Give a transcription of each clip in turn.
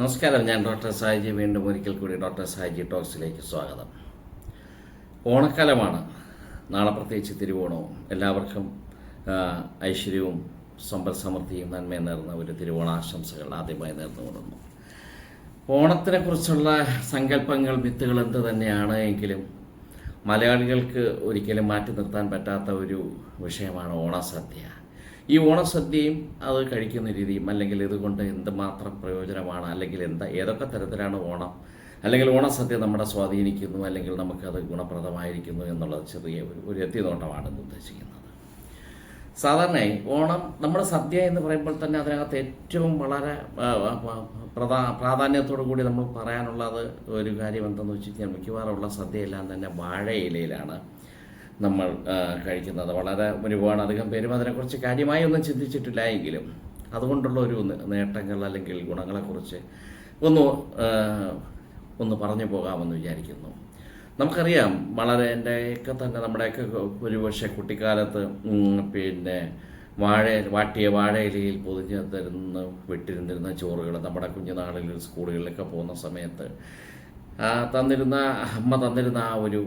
നമസ്കാരം ഞാൻ ഡോക്ടർ സായിജി വീണ്ടും ഒരിക്കൽ കൂടി ഡോക്ടർ സായിജി ടോക്സിലേക്ക് സ്വാഗതം. ഓണക്കാലമാണ്. നാളെ പ്രത്യേകിച്ച് തിരുവോണവും എല്ലാവർക്കും ഐശ്വര്യവും സമ്പൽ സമൃദ്ധിയും നന്മയും നേർന്ന ഒരു തിരുവോണാശംസകൾ ആദ്യമായി നേർന്നുകൊള്ളുന്നു. ഓണത്തിനെക്കുറിച്ചുള്ള സങ്കല്പങ്ങൾ വിത്തുകൾ എന്ത് തന്നെയാണ് എങ്കിലും മലയാളികൾക്ക് ഒരിക്കലും മാറ്റി നിർത്താൻ പറ്റാത്ത ഒരു വിഷയമാണ് ഓണസദ്യ. ഈ ഓണസദ്യയും അത് കഴിക്കുന്ന രീതിയും അല്ലെങ്കിൽ ഇതുകൊണ്ട് എന്തുമാത്രം പ്രയോജനമാണ് അല്ലെങ്കിൽ എന്താ ഏതൊക്കെ തരത്തിലാണ് ഓണം? അല്ലെങ്കിൽ ഓണസദ്യ നമ്മുടെ സ്വാധീനിക്കുന്നു അല്ലെങ്കിൽ നമുക്കത് ഗുണപ്രദമായിരിക്കുന്നു എന്നുള്ളത് ചെറിയ ഒരു ഒരു എത്തിനോട്ടമാണ് ഇന്ന് ഉദ്ദേശിക്കുന്നത്. സാധാരണയായി ഓണം നമ്മുടെ സദ്യ എന്ന് പറയുമ്പോൾ തന്നെ അതിനകത്ത് ഏറ്റവും വളരെ പ്രധാ പ്രാധാന്യത്തോടു കൂടി നമ്മൾ പറയാനുള്ളത് ഒരു കാര്യം എന്തെന്ന് വെച്ച് കഴിഞ്ഞാൽ മിക്കവാറുള്ള സദ്യയെല്ലാം തന്നെ വാഴയിലയിലാണ്. നമ്മൾ കഴിക്കുന്നത്. വളരെ ഒരുപാട് അധികം പേരും അതിനെക്കുറിച്ച് കാര്യമായി ഒന്നും ചിന്തിച്ചിട്ടില്ല എങ്കിലും അതുകൊണ്ടുള്ള ഒരു നേട്ടങ്ങൾ അല്ലെങ്കിൽ ഗുണങ്ങളെക്കുറിച്ച് ഒന്ന് ഒന്ന് പറഞ്ഞു പോകാമെന്ന് വിചാരിക്കുന്നു. നമുക്കറിയാം വളരെ എന്റെയൊക്കെ തന്നെ നമ്മുടെയൊക്കെ ഒരുപക്ഷെ കുട്ടിക്കാലത്ത് പിന്നെ വാഴ വാട്ടിയ വാഴയിലയിൽ പൊതിഞ്ഞ് തരുന്ന വിട്ടിരുന്നിരുന്ന ചോറുകൾ നമ്മുടെ കുഞ്ഞുനാളിൽ സ്കൂളുകളിലൊക്കെ പോകുന്ന സമയത്ത് തന്നിരുന്ന അമ്മ തന്നിരുന്ന ആ ഒരു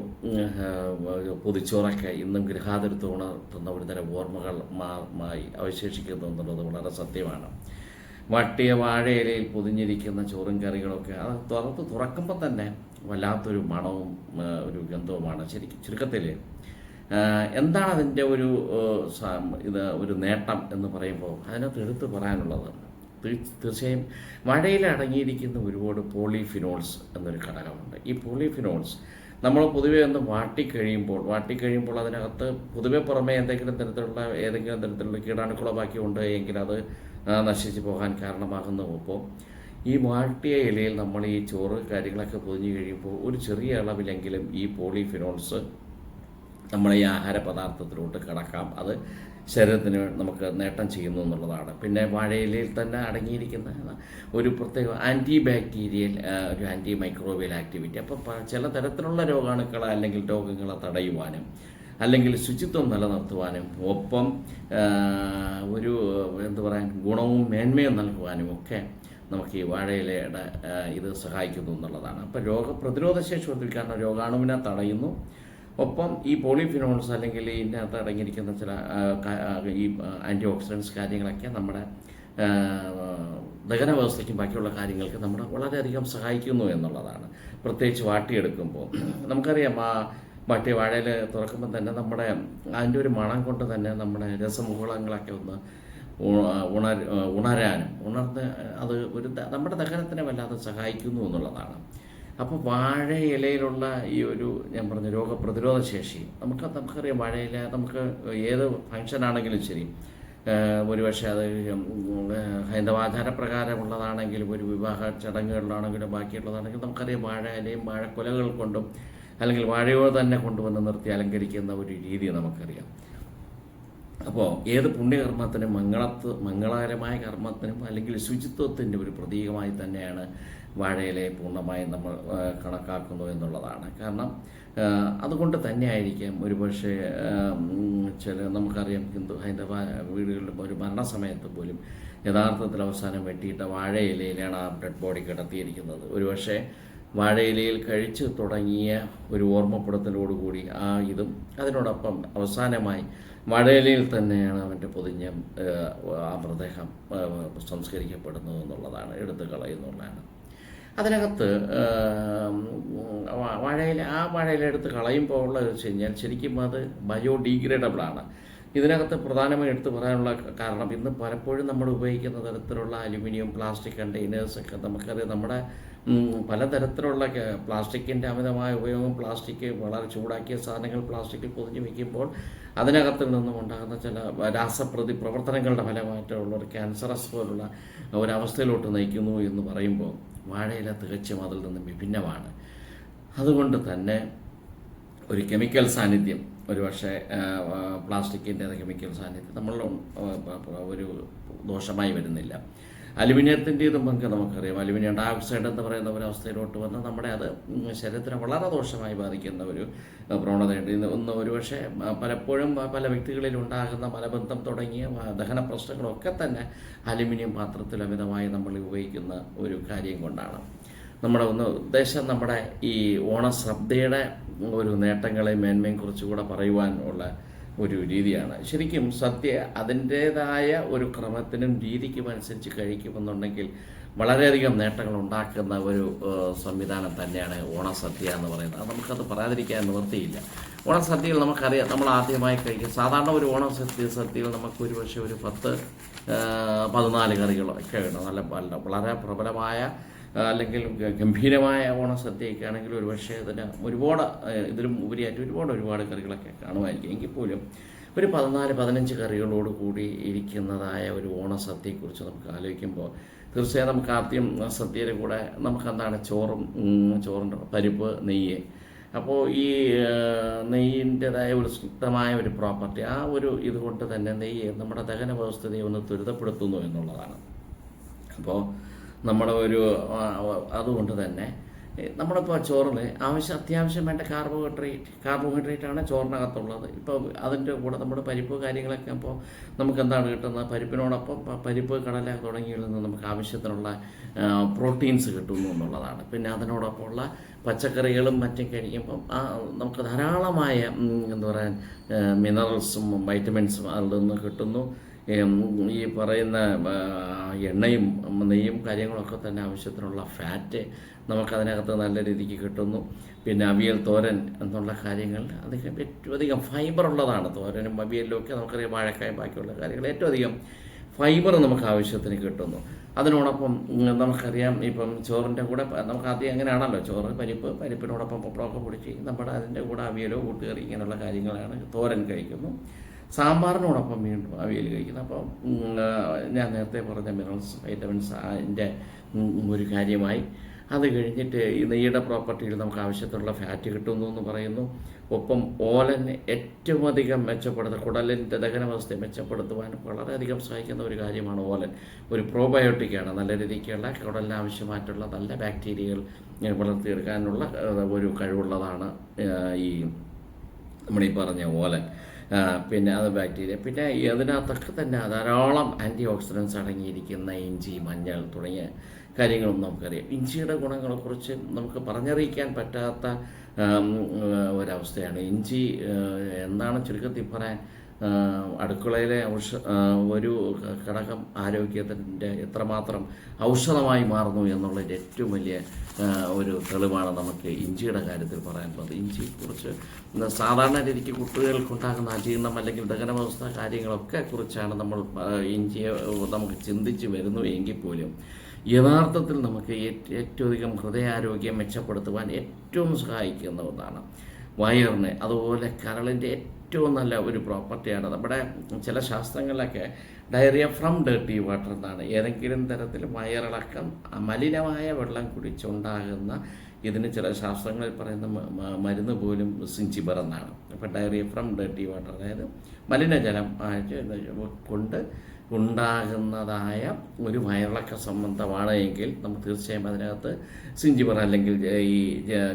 പൊതിച്ചോറൊക്കെ ഇന്നും ഗൃഹാതിരത്ത് ഉണർത്തുന്ന ഒരു തരം ഓർമ്മകൾ മായി അവശേഷിക്കുന്നു എന്നുള്ളത് വളരെ സത്യമാണ്. വട്ടിയ വാഴയിലയിൽ പൊതിഞ്ഞിരിക്കുന്ന ചോറും കറികളൊക്കെ അത് തുറത്ത് തുറക്കുമ്പോൾ തന്നെ വല്ലാത്തൊരു മണവും ഒരു ഗന്ധവുമാണ് ശരിക്കും ചുരുക്കത്തിൽ എന്താണ് അതിന്റെ ഒരു ഇത് ഒരു നേട്ടം എന്ന് പറയുമ്പോൾ അതിനകത്ത് എടുത്തു പറയാനുള്ളത്? തീർച്ചയായും വഴയിൽ അടങ്ങിയിരിക്കുന്ന ഒരുപാട് പോളിഫിനോൾസ് എന്നൊരു ഘടകമുണ്ട്. ഈ പോളിഫിനോൾസ് നമ്മൾ പൊതുവെ ഒന്ന് വാട്ടിക്കഴിയുമ്പോൾ വാട്ടിക്കഴിയുമ്പോൾ അതിനകത്ത് പൊതുവെ പുറമേ എന്തെങ്കിലും തരത്തിലുള്ള ഏതെങ്കിലും തരത്തിലുള്ള കീടാണുക്കളോ ബാക്കിയുണ്ട് എങ്കിൽ അത് നശിച്ചു പോകാൻ കാരണമാകുന്നു. അപ്പോൾ ഈ വാട്ടിയ ഇലയിൽ നമ്മൾ ഈ ചോറ് കാര്യങ്ങളൊക്കെ പൊതിഞ്ഞു കഴിയുമ്പോൾ ഒരു ചെറിയ അളവിലെങ്കിലും ഈ പോളിഫിനോൾസ് നമ്മളെ ഈ ആഹാര പദാർത്ഥത്തിലോട്ട് കിടക്കാം. അത് ശരീരത്തിന് നമുക്ക് നേട്ടം ചെയ്യുന്നു എന്നുള്ളതാണ്. പിന്നെ വാഴയിലയിൽ തന്നെ അടങ്ങിയിരിക്കുന്ന ഒരു പ്രത്യേക ആന്റി ബാക്ടീരിയൽ ഒരു ആന്റി മൈക്രോബിയൽ ആക്ടിവിറ്റി അപ്പോൾ ചില തരത്തിലുള്ള രോഗാണുക്കളെ അല്ലെങ്കിൽ രോഗങ്ങളെ തടയുവാനും അല്ലെങ്കിൽ ശുചിത്വം നിലനിർത്തുവാനും ഒപ്പം ഒരു എന്ത് പറയാൻ ഗുണവും മേന്മയും നൽകുവാനും ഒക്കെ നമുക്ക് ഈ വാഴയിലയുടെ ഇത് സഹായിക്കുന്നു എന്നുള്ളതാണ്. അപ്പോൾ രോഗപ്രതിരോധ ശേഷി വർദ്ധിപ്പിക്കാൻ രോഗാണുവിനെ തടയുന്നു. ഒപ്പം ഈ പോളിഫിനോൾസ് അല്ലെങ്കിൽ ഇതിനകത്ത് അടങ്ങിയിരിക്കുന്ന ചില ഈ ആന്റി ഓക്സിഡൻസ് കാര്യങ്ങളൊക്കെ നമ്മുടെ ദഹനവ്യവസ്ഥയ്ക്കും ദഹന വ്യവസ്ഥയ്ക്കും ബാക്കിയുള്ള കാര്യങ്ങൾക്ക് നമ്മുടെ വളരെയധികം സഹായിക്കുന്നു എന്നുള്ളതാണ്. പ്രത്യേകിച്ച് വാട്ടിയെടുക്കുമ്പോൾ. നമുക്കറിയാം ആ വാട്ടി വാഴയിൽ തുറക്കുമ്പോൾ തന്നെ നമ്മുടെ അതിന്റെ ഒരു മണം കൊണ്ട് തന്നെ നമ്മുടെ രസമുകുളങ്ങളൊക്കെ ഒന്ന് ഉണർ ഉണരാനും ഉണർന്ന് അത് ഒരു നമ്മുടെ ദഹനത്തിനെ വല്ലാതെ സഹായിക്കുന്നു എന്നുള്ളതാണ്. അപ്പോൾ വാഴയിലയിലുള്ള ഈ ഒരു ഞാൻ പറഞ്ഞ രോഗപ്രതിരോധ ശേഷി നമുക്ക് നമുക്കറിയാം വാഴയില നമുക്ക് ഏത് ഫങ്ഷൻ ആണെങ്കിലും ശരി. ഒരുപക്ഷെ അത് ഉം, ഏഹ് ഹൈന്ദവാചാരപ്രകാരമുള്ളതാണെങ്കിലും ഒരു വിവാഹ ചടങ്ങുകളിലാണെങ്കിലും ബാക്കിയുള്ളതാണെങ്കിലും നമുക്കറിയാം വാഴ ഇലയും വാഴക്കൊലകൾ കൊണ്ടും അല്ലെങ്കിൽ വാഴയോ തന്നെ കൊണ്ടുവന്ന് നിർത്തി അലങ്കരിക്കുന്ന ഒരു രീതി നമുക്കറിയാം. അപ്പോൾ ഏത് പുണ്യകർമ്മത്തിനും മംഗളത്ത് മംഗളകരമായ കർമ്മത്തിനും അല്ലെങ്കിൽ ശുചിത്വത്തിന്റെ ഒരു പ്രതീകമായി തന്നെയാണ് വാഴയിലെ പൂർണമായും നമ്മൾ കണക്കാക്കുന്നു എന്നുള്ളതാണ്. കാരണം അതുകൊണ്ട് തന്നെയായിരിക്കാം ഒരുപക്ഷെ ചില നമുക്കറിയാം ഹിന്ദു ഹൈന്ദവ വീടുകളിലും ഒരു മരണസമയത്ത് പോലും യഥാർത്ഥത്തിൽ അവസാനം വെട്ടിയിട്ട വാഴയിലയിലാണ് ആ ഡെഡ് ബോഡി കിടത്തിയിരിക്കുന്നത്. ഒരുപക്ഷെ വാഴയിലയിൽ കഴിച്ച് തുടങ്ങിയ ഒരു ഓർമ്മപ്പെടുത്തലോടുകൂടി ആ ഇതും അതിനോടൊപ്പം അവസാനമായി വാഴയിലയിൽ തന്നെയാണ് അവന്റെ പൊതിഞ്ഞ ആ മൃതദേഹം സംസ്കരിക്കപ്പെടുന്നത് എന്നുള്ളതാണ് എടുത്തു കളയുന്നുള്ളതാണ് അതിനകത്ത് വാഴയില ആ വാഴയില എടുത്ത് കളയുമ്പോൾ ഉള്ളത് വെച്ച് കഴിഞ്ഞാൽ ശരിക്കും അത് ബയോഡീഗ്രേഡബിൾ ആണ്. ഇതിനകത്ത് പ്രധാനമായി എടുത്തു പറയാനുള്ള കാരണം ഇന്ന് പലപ്പോഴും നമ്മൾ ഉപയോഗിക്കുന്ന തരത്തിലുള്ള അലുമിനിയം പ്ലാസ്റ്റിക് കണ്ടെയ്നേഴ്സ് ഒക്കെ നമുക്കറിയാം നമ്മുടെ പലതരത്തിലുള്ള പ്ലാസ്റ്റിക്കിന്റെ അമിതമായ ഉപയോഗം പ്ലാസ്റ്റിക് വളരെ ചൂടാക്കിയ സാധനങ്ങൾ പ്ലാസ്റ്റിക്കിൽ പൊതിഞ്ഞ് വയ്ക്കുമ്പോൾ അതിനകത്ത് നിന്നും ഉണ്ടാകുന്ന ചില രാസപ്രതി പ്രവർത്തനങ്ങളുടെ ഫലമായിട്ടുള്ള ഒരു ക്യാൻസറസ് പോലുള്ള ഒരവസ്ഥയിലോട്ട് നയിക്കുന്നു എന്ന് പറയുമ്പോൾ വാഴയില തികച്ചും അതിൽ നിന്നും വിഭിന്നമാണ്. അതുകൊണ്ട് തന്നെ ഒരു കെമിക്കൽ സാന്നിധ്യം ഒരു പക്ഷേ പ്ലാസ്റ്റിക്കിന്റെ കെമിക്കൽ സാന്നിധ്യം പ- ഒരു ദോഷമായി വരുന്നില്ല. അലുമിനിയത്തിന്റെ ഇതും നമുക്ക് നമുക്കറിയാം. അലുമിനിയം ഡയോക്സൈഡ് എന്ന് പറയുന്ന ഒരു അവസ്ഥയിലോട്ട് വന്ന് നമ്മുടെ അത് ശരീരത്തിനെ വളരെ ദോഷമായി ബാധിക്കുന്ന ഒരു പ്രവണതയുണ്ട്. ഇന്ന് ഒന്ന് ഒരുപക്ഷെ പലപ്പോഴും പല വ്യക്തികളിൽ ഉണ്ടാകുന്ന മലബന്ധം തുടങ്ങിയ ദഹന പ്രശ്നങ്ങളൊക്കെ തന്നെ അലുമിനിയം പാത്രത്തിൽ അമിതമായി നമ്മൾ ഉപയോഗിക്കുന്ന ഒരു കാര്യം കൊണ്ടാണ്. നമ്മുടെ ഒന്ന് ഉദ്ദേശം നമ്മുടെ ഈ ഓണശ്രദ്ധയുടെ ഒരു നേട്ടങ്ങളെയും മേന്മയും കുറിച്ചുകൂടെ പറയുവാനുള്ള ഒരു രീതിയാണ്. ശരിക്കും സദ്യ അതിന്റേതായ ഒരു ക്രമത്തിനും രീതിക്കും അനുസരിച്ച് കഴിക്കുമെന്നുണ്ടെങ്കിൽ വളരെയധികം നേട്ടങ്ങൾ ഉണ്ടാക്കുന്ന ഒരു സംവിധാനം തന്നെയാണ് ഓണസദ്യ എന്ന് പറയുന്നത്. അത് നമുക്കത് പറയാതിരിക്കാൻ നിവൃത്തിയില്ല. ഓണസദ്യയിൽ നമുക്കറിയാം നമ്മൾ ആദ്യമായി കഴിക്കും. സാധാരണ ഒരു ഓണസദ്യ സദ്യയിൽ നമുക്ക് ഒരു പക്ഷേ ഒരു പത്ത് പതിനാല് കറികളൊക്കെ വേണം നല്ല വളരെ പ്രബലമായ അല്ലെങ്കിൽ ഗംഭീരമായ ഓണസദ്യയൊക്കെ ആണെങ്കിൽ ഒരു പക്ഷേ അതിന് ഒരുപാട് ഇതിലും ഉപരിയായിട്ട് ഒരുപാട് ഒരുപാട് കറികളൊക്കെ കാണുമായിരിക്കും. എങ്കിൽ പോലും ഒരു പതിനാല് പതിനഞ്ച് കറികളോട് കൂടി ഇരിക്കുന്നതായ ഒരു ഓണസദ്യയെക്കുറിച്ച് നമുക്ക് ആലോചിക്കുമ്പോൾ തീർച്ചയായും നമുക്ക് ആദ്യം സദ്യയുടെ കൂടെ നമുക്ക് എന്താണ് ചോറും ചോറിന്റെ പരിപ്പ് നെയ്യ്. അപ്പോൾ ഈ നെയ്യിന്റെതായ ഒരു ശുദ്ധമായ ഒരു പ്രോപ്പർട്ടി ആ ഒരു ഇതുകൊണ്ട് തന്നെ നെയ്യ് നമ്മുടെ ദഹന വ്യവസ്ഥതയെ ഒന്ന് ത്വരിതപ്പെടുത്തുന്നു എന്നുള്ളതാണ്. അപ്പോൾ നമ്മുടെ ഒരു അതുകൊണ്ട് തന്നെ നമ്മളിപ്പോൾ ചോറിൽ ആവശ്യം അത്യാവശ്യം വേണ്ട കാർബോഹൈഡ്രേറ്റ് കാർബോഹൈഡ്രേറ്റ് ആണ് ചോറിനകത്തുള്ളത്. ഇപ്പോൾ അതിന്റെ കൂടെ നമ്മുടെ പരിപ്പ് കാര്യങ്ങളൊക്കെ അപ്പോൾ നമുക്ക് എന്താണ് കിട്ടുന്നത്? പരിപ്പിനോടൊപ്പം പരിപ്പ് കടല തുടങ്ങിയതിൽ നിന്ന് നമുക്ക് ആവശ്യത്തിനുള്ള പ്രോട്ടീൻസ് കിട്ടുന്നു എന്നുള്ളതാണ്. പിന്നെ അതിനോടൊപ്പം ഉള്ള പച്ചക്കറികളും മറ്റും കഴിക്കുമ്പം ആ നമുക്ക് ധാരാളമായ എന്താ പറയുക മിനറൽസും വൈറ്റമിൻസും അതിൽ നിന്ന് കിട്ടുന്നു. ഈ പറയുന്ന എണ്ണയും നെയ്യും കാര്യങ്ങളൊക്കെ തന്നെ ആവശ്യത്തിനുള്ള ഫാറ്റ് നമുക്കതിനകത്ത് നല്ല രീതിക്ക് കിട്ടുന്നു. പിന്നെ അവിയൽ തോരൻ എന്നുള്ള കാര്യങ്ങൾ അതൊക്കെ ഏറ്റവും അധികം ഫൈബർ ഉള്ളതാണ്. തോരനും അവിയലും ഒക്കെ നമുക്കറിയാം വാഴക്കായും ബാക്കിയുള്ള കാര്യങ്ങൾ ഏറ്റവും അധികം ഫൈബർ നമുക്ക് ആവശ്യത്തിന് കിട്ടുന്നു. അതിനോടൊപ്പം നമുക്കറിയാം ഇപ്പം ചോറിന്റെ കൂടെ നമുക്ക് ആദ്യം അങ്ങനെയാണല്ലോ ചോറ് പരിപ്പ് പരിപ്പിനോടൊപ്പം പപ്പടമൊക്കെ പൊടിച്ച് നമ്മുടെ അതിന്റെ കൂടെ അവിയലോ കൂട്ടുകറി ഇങ്ങനെയുള്ള കാര്യങ്ങളാണ് തോരൻ കഴിക്കുന്നു. സാമ്പാറിനോടൊപ്പം വീണ്ടും അവിയൽ കഴിക്കുന്നത് അപ്പം ഞാൻ നേരത്തെ പറഞ്ഞ മിനറൽസ് വൈറ്റമിൻസ് അതിന്റെ ഒരു കാര്യമായി. അത് കഴിഞ്ഞിട്ട് ഈ നെയ്യുടെ പ്രോപ്പർട്ടിയിൽ നമുക്ക് ആവശ്യത്തിനുള്ള ഫാറ്റ് കിട്ടുന്നു എന്ന് പറയുന്നു. ഒപ്പം ഓലന് ഏറ്റവും അധികം മെച്ചപ്പെടുത്ത കുടലിന്റെ ദഹനാവസ്ഥയെ മെച്ചപ്പെടുത്തുവാൻ വളരെയധികം സഹായിക്കുന്ന ഒരു കാര്യമാണ് ഓലൻ. ഒരു പ്രോബയോട്ടിക്കാണ് നല്ല രീതിക്കുള്ള കുടലിന് ആവശ്യമായിട്ടുള്ള നല്ല ബാക്ടീരിയകൾ വളർത്തിയെടുക്കാനുള്ള ഒരു കഴിവുള്ളതാണ് ഈ നമ്മളീ പറഞ്ഞ ഓലൻ. പിന്നെ അത് ബാക്ടീരിയ പിന്നെ അതിനകത്തൊക്കെ തന്നെ ധാരാളം ആന്റി ഓക്സിഡൻസ് അടങ്ങിയിരിക്കുന്ന ഇഞ്ചി മഞ്ഞൾ തുടങ്ങിയ കാര്യങ്ങളും നമുക്കറിയാം. ഇഞ്ചിയുടെ ഗുണങ്ങളെക്കുറിച്ച് നമുക്ക് പറഞ്ഞറിയിക്കാൻ പറ്റാത്ത ഒരവസ്ഥയാണ്. ഇഞ്ചി എന്താണ് ചുരുക്കത്തിൽ പറയാൻ അടുക്കളയിലെ ഔഷ ഒരു ഘടകം ആരോഗ്യത്തിന്റെ എത്രമാത്രം ഔഷധമായി മാറുന്നു എന്നുള്ളതിന്റെ ഏറ്റവും വലിയ ഒരു തെളിവാണ് നമുക്ക് ഇഞ്ചിയുടെ കാര്യത്തിൽ പറയാനുള്ളത്. ഇഞ്ചിയെക്കുറിച്ച് സാധാരണ രീതിക്ക് കുട്ടികൾക്കുണ്ടാകുന്ന അജീർണം അല്ലെങ്കിൽ ദഹനവ്യവസ്ഥ കാര്യങ്ങളൊക്കെ കുറിച്ചാണ് നമ്മൾ ഇഞ്ചിയെ നമുക്ക് ചിന്തിച്ച് വരുന്നു എങ്കിൽ പോലും യഥാർത്ഥത്തിൽ നമുക്ക് ഏറ്റവും അധികം ഹൃദയാരോഗ്യം മെച്ചപ്പെടുത്തുവാൻ ഏറ്റവും സഹായിക്കുന്ന ഒന്നാണ്. വയറിന് അതുപോലെ കരളിന്റെ ഏറ്റവും നല്ല ഒരു പ്രോപ്പർട്ടിയാണ് നമ്മുടെ ചില ശാസ്ത്രങ്ങളിലൊക്കെ ഡയറിയ ഫ്രം ഡേർട്ടി വാട്ടർ എന്നാണ്. ഏതെങ്കിലും തരത്തിൽ വയറിളക്കം മലിനമായ വെള്ളം കുടിച്ചുണ്ടാകുന്ന ഇതിന് ചില ശാസ്ത്രങ്ങളിൽ പറയുന്ന മരുന്ന് പോലും സിഞ്ചിബർ എന്നാണ്. അപ്പോൾ ഡയറിയ ഫ്രം ഡേർട്ടി വാട്ടർ അതായത് മലിനജലം ആയിട്ട് കൊണ്ട് ഉണ്ടാകുന്നതായ ഒരു വയറിളക്ക സംബന്ധമാണ് എങ്കിൽ നമുക്ക് തീർച്ചയായും അതിനകത്ത് സിഞ്ചിബർ അല്ലെങ്കിൽ ഈ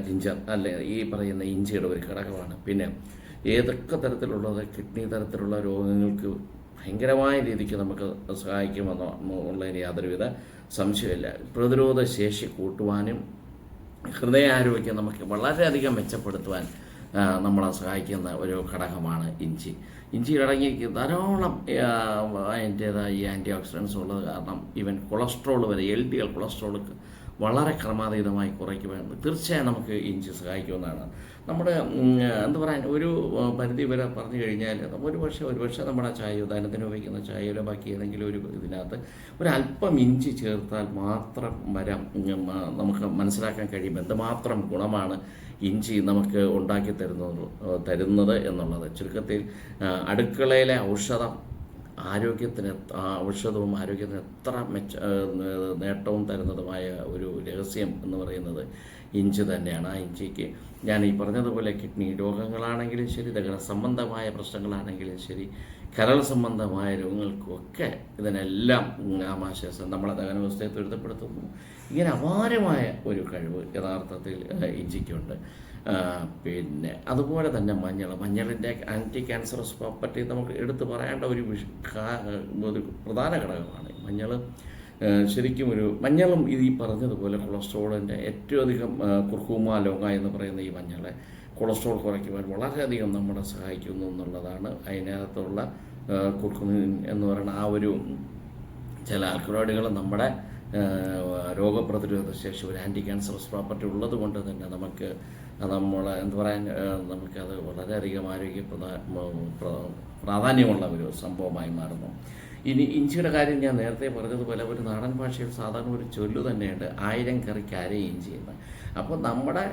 ജിഞ്ചർ അല്ലെ ഈ പറയുന്ന ഇഞ്ചിയുടെ ഒരു ഘടകമാണ്. പിന്നെ ഏതൊക്കെ തരത്തിലുള്ളത് കിഡ്നി തരത്തിലുള്ള രോഗങ്ങൾക്ക് ഭയങ്കരമായ രീതിക്ക് നമുക്ക് സഹായിക്കുമെന്നോ ഉള്ളതിന് യാതൊരുവിധ സംശയമില്ല പ്രതിരോധ ശേഷി കൂട്ടുവാനും ഹൃദയാരോഗ്യം നമുക്ക് വളരെയധികം മെച്ചപ്പെടുത്തുവാൻ നമ്മളെ സഹായിക്കുന്ന ഒരു ഘടകമാണ് ഇഞ്ചി. ഇഞ്ചിയിൽ അടങ്ങിയിരിക്കുന്ന ധാരാളം അതിന്റേതായ ഈ ആന്റി ഓക്സിഡൻസ് ഉള്ളത് കാരണം ഈവൻ കൊളസ്ട്രോൾ വരെ എൽ ഡി എൽ കൊളസ്ട്രോൾ വളരെ ക്രമാതീതമായി കുറയ്ക്കുവാൻ തീർച്ചയായും നമുക്ക് ഇഞ്ചി സഹായിക്കുമെന്നാണ്. നമ്മുടെ എന്താ പറയാൻ ഒരു പരിധി വരെ പറഞ്ഞു കഴിഞ്ഞാൽ ഒരു പക്ഷേ ഒരു പക്ഷേ നമ്മുടെ ചായ ദൈനംദിനം ഉപയോഗിക്കുന്ന ചായയിലോ ബാക്കി ഏതെങ്കിലും ഒരു ഇതിനകത്ത് ഒരല്പം ഇഞ്ചി ചേർത്താൽ മാത്രം വരാം നമുക്ക് മനസ്സിലാക്കാൻ കഴിയും എന്തുമാത്രം ഗുണമാണ് ഇഞ്ചി നമുക്ക് ഉണ്ടാക്കി തരുന്നത് തരുന്നത് എന്നുള്ളത്. ചുരുക്കത്തിൽ അടുക്കളയിലെ ഔഷധം ആരോഗ്യത്തിന് ഔഷധവും ആരോഗ്യത്തിന് എത്ര മെച്ച നേട്ടവും തരുന്നതുമായ ഒരു രഹസ്യം എന്ന് പറയുന്നത് ഇഞ്ചി തന്നെയാണ്. ആ ഇഞ്ചിക്ക് ഞാൻ ഈ പറഞ്ഞതുപോലെ കിഡ്നി രോഗങ്ങളാണെങ്കിലും ശരി ദഹന സംബന്ധമായ പ്രശ്നങ്ങളാണെങ്കിലും ശരി കരൾ സംബന്ധമായ രോഗങ്ങൾക്കൊക്കെ ഇതിനെല്ലാം ആമാശ്വാസം നമ്മളെ ദഹനവസ്ഥയെ ത്വരിതപ്പെടുത്തുന്നു. ഇങ്ങനെ അപാരമായ ഒരു കഴിവ് യഥാർത്ഥത്തിൽ ഇഞ്ചിക്കുണ്ട് പിന്നെ അതുപോലെ തന്നെ മഞ്ഞൾ. മഞ്ഞളിന്റെ ആന്റി ക്യാൻസറസ് പ്രോപ്പർട്ടി നമുക്ക് എടുത്തു പറയേണ്ട ഒരു വിഷ ഒരു പ്രധാന ഘടകമാണ് മഞ്ഞൾ. ശരിക്കും ഒരു മഞ്ഞളും ഇത് ഈ പറഞ്ഞതുപോലെ കൊളസ്ട്രോളിന്റെ ഏറ്റവും അധികം കുർക്കുമ ലോങ്ങ എന്ന് പറയുന്ന ഈ മഞ്ഞളെ കൊളസ്ട്രോൾ കുറയ്ക്കുവാൻ വളരെയധികം നമ്മളെ സഹായിക്കുന്നു എന്നുള്ളതാണ് അതിനകത്തുള്ള കുർക്കുമിൻ എന്ന് പറയുന്ന ആ ഒരു ചില ആൽക്കലോയിഡുകൾ നമ്മുടെ രോഗപ്രതിരോധ ശേഷി ഒരു ആന്റി ക്യാൻസറസ് പ്രോപ്പർട്ടി ഉള്ളത് കൊണ്ട് തന്നെ നമുക്ക് നമ്മൾ എന്ത് പറയാൻ നമുക്കത് വളരെയധികം ആരോഗ്യ പ്രധാ പ്ര- പ്രാധാന്യമുള്ള ഒരു സംഭവമായി മാറുന്നു. ഇനി ഇഞ്ചിയുടെ കാര്യം ഞാൻ നേരത്തെ പറഞ്ഞതുപോലെ ഒരു നാടൻ ഭാഷയിൽ സാധാരണ ഒരു ചൊല്ലു തന്നെയുണ്ട്. ആയിരം കറിക്ക് അര ഇഞ്ചി എന്ന് അപ്പോൾ നമ്മുടെ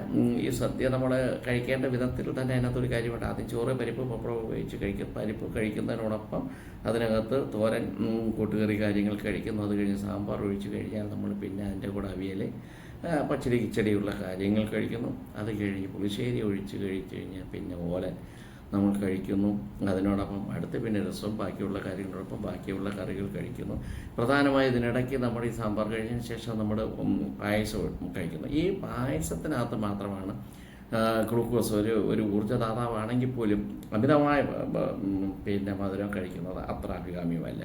ഈ സദ്യ നമ്മൾ കഴിക്കേണ്ട വിധത്തിൽ തന്നെ അതിനകത്തൊരു കാര്യമുണ്ട്. ആദ്യം ചോറ് പരിപ്പ് പപ്പടം ഉപയോഗിച്ച് കഴിക്കും. പരിപ്പ് കഴിക്കുന്നതിനോടൊപ്പം അതിനകത്ത് തോരൻ കൂട്ടുകറി കാര്യങ്ങൾ കഴിക്കുന്നു. അത് കഴിഞ്ഞ് സാമ്പാർ ഒഴിച്ച് കഴിഞ്ഞാൽ നമ്മൾ പിന്നെ അതിന്റെ കൂടെ അവിയൽ പച്ചടി കിച്ചടിയുള്ള കാര്യങ്ങൾ കഴിക്കുന്നു. അത് കഴിഞ്ഞ് പുളിശ്ശേരി ഒഴിച്ച് കഴിച്ച് കഴിഞ്ഞാൽ പിന്നെ ഓലൻ. നമ്മൾ കഴിക്കുന്നു. അതിനോടൊപ്പം അടുത്ത് പിന്നെ രസം ബാക്കിയുള്ള കാര്യങ്ങളോടൊപ്പം ബാക്കിയുള്ള കറികൾ കഴിക്കുന്നു. പ്രധാനമായും ഇതിനിടയ്ക്ക് നമ്മൾ ഈ സാമ്പാർ കഴിഞ്ഞതിന് ശേഷം നമ്മൾ പായസം കഴിക്കുന്നു. ഈ പായസത്തിനകത്ത് മാത്രമാണ് ഗ്ലൂക്കോസ് ഒരു ഒരു ഊർജദാതാവാണെങ്കിൽ പോലും അമിതമായ പിന്നെ മധുരം കഴിക്കുന്നത് അത്ര അഭികാമ്യമല്ല.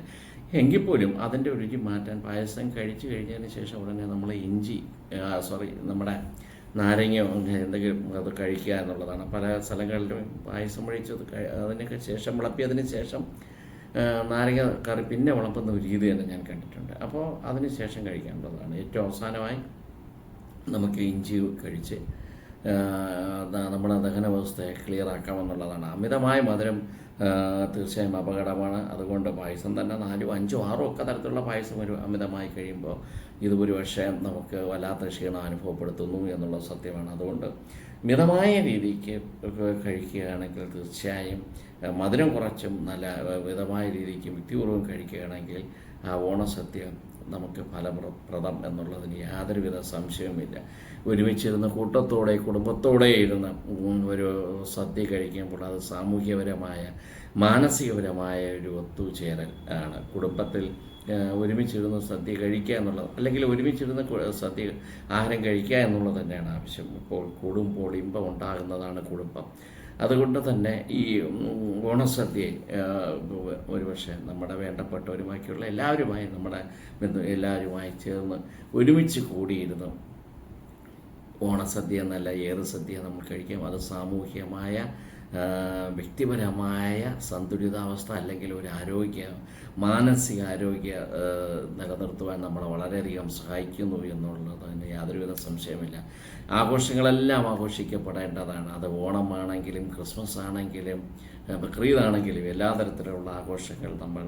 എങ്കിൽ പോലും അതിന്റെ രുചി മാറ്റാൻ പായസം കഴിച്ചു കഴിഞ്ഞതിന് ശേഷം ഉടനെ നമ്മൾ ഇഞ്ചി സോറി നമ്മുടെ നാരങ്ങയോ അങ്ങനെ എന്തെങ്കിലും അത് കഴിക്കുക എന്നുള്ളതാണ്. പല സ്ഥലങ്ങളിലും പായസം ഒഴിച്ചത് അതിനൊക്കെ ശേഷം വിളപ്പിയതിന് ശേഷം നാരങ്ങ കറി പിന്നെ വിളമ്പുന്ന ഒരു രീതി തന്നെ ഞാൻ കണ്ടിട്ടുണ്ട്. അപ്പോൾ അതിന് ശേഷം കഴിക്കാനുള്ളതാണ്. ഏറ്റവും അവസാനമായി നമുക്ക് ഇഞ്ചി കഴിച്ച് നമ്മുടെ ദഹന വ്യവസ്ഥയെ ക്ലിയർ ആക്കാമെന്നുള്ളതാണ്. അമിതമായ മധുരം തീർച്ചയായും അപകടമാണ്. അതുകൊണ്ട് പായസം തന്നെ നാലും അഞ്ചോ ആറോ ഒക്കെ തരത്തിലുള്ള പായസം ഒരു അമിതമായി കഴിയുമ്പോൾ ഇത് ഒരു പക്ഷേ നമുക്ക് വല്ലാത്ത ക്ഷീണം അനുഭവപ്പെടുത്തുന്നു എന്നുള്ളത് സത്യമാണ്. അതുകൊണ്ട് മിതമായ രീതിക്ക് കഴിക്കുകയാണെങ്കിൽ തീർച്ചയായും മധുരം കുറച്ചും നല്ല മിതമായ രീതിക്ക് വ്യക്തിപൂർവം കഴിക്കുകയാണെങ്കിൽ ആ ഓണസദ്യ നമുക്ക് ഫലപ്രദം എന്നുള്ളതിന് യാതൊരുവിധ സംശയവുമില്ല. ഒരുമിച്ചിരുന്ന് കൂട്ടത്തോടെ കുടുംബത്തോടെ ഇരുന്ന് ഒരു സദ്യ കഴിക്കുമ്പോൾ അത് സാമൂഹ്യപരമായ മാനസികപരമായ ഒരു ഒത്തുചേരൽ ആണ്. കുടുംബത്തിൽ ഒരുമിച്ചിരുന്ന് സദ്യ കഴിക്കുക എന്നുള്ളത് അല്ലെങ്കിൽ ഒരുമിച്ചിരുന്ന് സദ്യ ആഹാരം കഴിക്കുക എന്നുള്ളത് തന്നെയാണ് ആവശ്യം. ഇപ്പോൾ കൂടുമ്പോൾ ഇമ്പം ഉണ്ടാകുന്നതാണ് കുടുംബം. അതുകൊണ്ട് തന്നെ ഈ ഓണസദ്യ ഒരുപക്ഷെ നമ്മുടെ വേണ്ടപ്പെട്ടവരുമാക്കിയുള്ള എല്ലാവരുമായി നമ്മുടെ എല്ലാവരുമായി ചേർന്ന് ഒരുമിച്ച് കൂടിയിരുന്ന് ഓണസദ്യ എന്നല്ല ഏത് സദ്യ നമ്മൾ കഴിക്കാം. അത് സാമൂഹ്യമായ വ്യക്തിപരമായ സന്തുലിതാവസ്ഥ അല്ലെങ്കിൽ ഒരു ആരോഗ്യ മാനസിക ആരോഗ്യ നിലനിർത്തുവാൻ നമ്മളെ വളരെയധികം സഹായിക്കുന്നു അതിന് യാതൊരുവിധ സംശയമില്ല ആഘോഷങ്ങളെല്ലാം ആഘോഷിക്കപ്പെടേണ്ടതാണ്. അത് ഓണമാണെങ്കിലും ക്രിസ്മസ് ആണെങ്കിലും ബക്രീദാണെങ്കിലും എല്ലാ തരത്തിലുള്ള ആഘോഷങ്ങൾ നമ്മൾ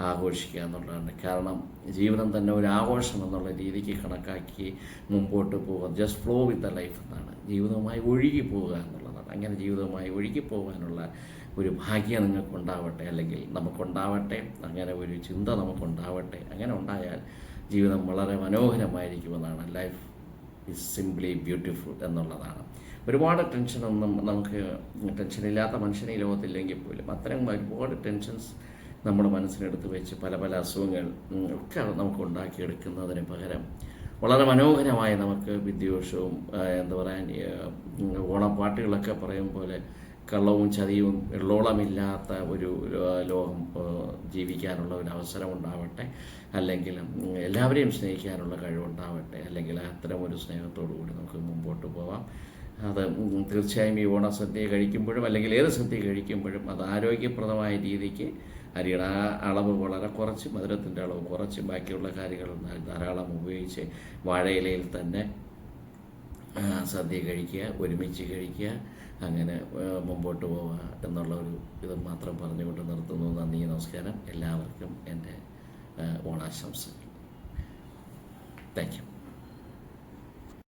ആഘോഷിക്കുക എന്നുള്ളതാണ്. കാരണം ജീവിതം തന്നെ ഒരു ആഘോഷം എന്നുള്ള രീതിക്ക് കണക്കാക്കി മുമ്പോട്ട് പോവുക. Just flow with the life എന്നാണ്. ജീവിതവുമായി ഒഴുകി പോവുക എന്നുള്ളതാണ്. അങ്ങനെ ജീവിതവുമായി ഒഴുകി പോകാനുള്ള ഒരു ഭാഗ്യം നിങ്ങൾക്കുണ്ടാവട്ടെ. അല്ലെങ്കിൽ നമുക്കുണ്ടാവട്ടെ. അങ്ങനെ ഒരു ചിന്ത നമുക്കുണ്ടാവട്ടെ. അങ്ങനെ ഉണ്ടായാൽ ജീവിതം വളരെ മനോഹരമായിരിക്കുമെന്നാണ്. ലൈഫ് ഇസ് സിംപ്ലി ബ്യൂട്ടിഫുൾ എന്നുള്ളതാണ്. ഒരുപാട് ടെൻഷനൊന്നും നമുക്ക് ടെൻഷനില്ലാത്ത മനുഷ്യനെ ലോകത്തില്ലെങ്കിൽ പോലും അത്തരം ഒരുപാട് ടെൻഷൻസ് നമ്മുടെ മനസ്സിനെടുത്ത് വെച്ച് പല പല അസുഖങ്ങൾ ഒക്കെ നമുക്ക് ഉണ്ടാക്കിയെടുക്കുന്നതിന് പകരം വളരെ മനോഹരമായി നമുക്ക് വിദ്വേഷവും ആ, എന്താ പറയുക ഓണപ്പാട്ടുകളൊക്കെ പറയും പോലെ കള്ളവും ചതിയും എള്ളോളമില്ലാത്ത ഒരു ലോകം ജീവിക്കാനുള്ള ഒരു അവസരം ഉണ്ടാവട്ടെ. അല്ലെങ്കിൽ എല്ലാവരെയും സ്നേഹിക്കാനുള്ള കഴിവുണ്ടാവട്ടെ. അല്ലെങ്കിൽ അത്തരം ഒരു സ്നേഹത്തോടു കൂടി നമുക്ക് മുമ്പോട്ട് പോവാം. അത് തീർച്ചയായും ഈ ഓണസദ്യ കഴിക്കുമ്പോഴും അല്ലെങ്കിൽ ഏത് സദ്യ കഴിക്കുമ്പോഴും അത് ആരോഗ്യപ്രദമായ രീതിക്ക് അരിയുടെ ആ അളവ് വളരെ കുറച്ച് മധുരത്തിന്റെ അളവ് കുറച്ച്. ബാക്കിയുള്ള കാര്യങ്ങൾ ധാരാളം ഉപയോഗിച്ച് വാഴയിലയിൽ തന്നെ സദ്യ കഴിക്കുക ഒരുമിച്ച് കഴിക്കുക അങ്ങനെ മുമ്പോട്ട് പോവുക എന്നുള്ള ഒരു ഇത് മാത്രം പറഞ്ഞുകൊണ്ട് നിർത്തുന്നു. നന്ദി നമസ്കാരം. എല്ലാവർക്കും എന്റെ ഓണാശംസകൾ. Thank you.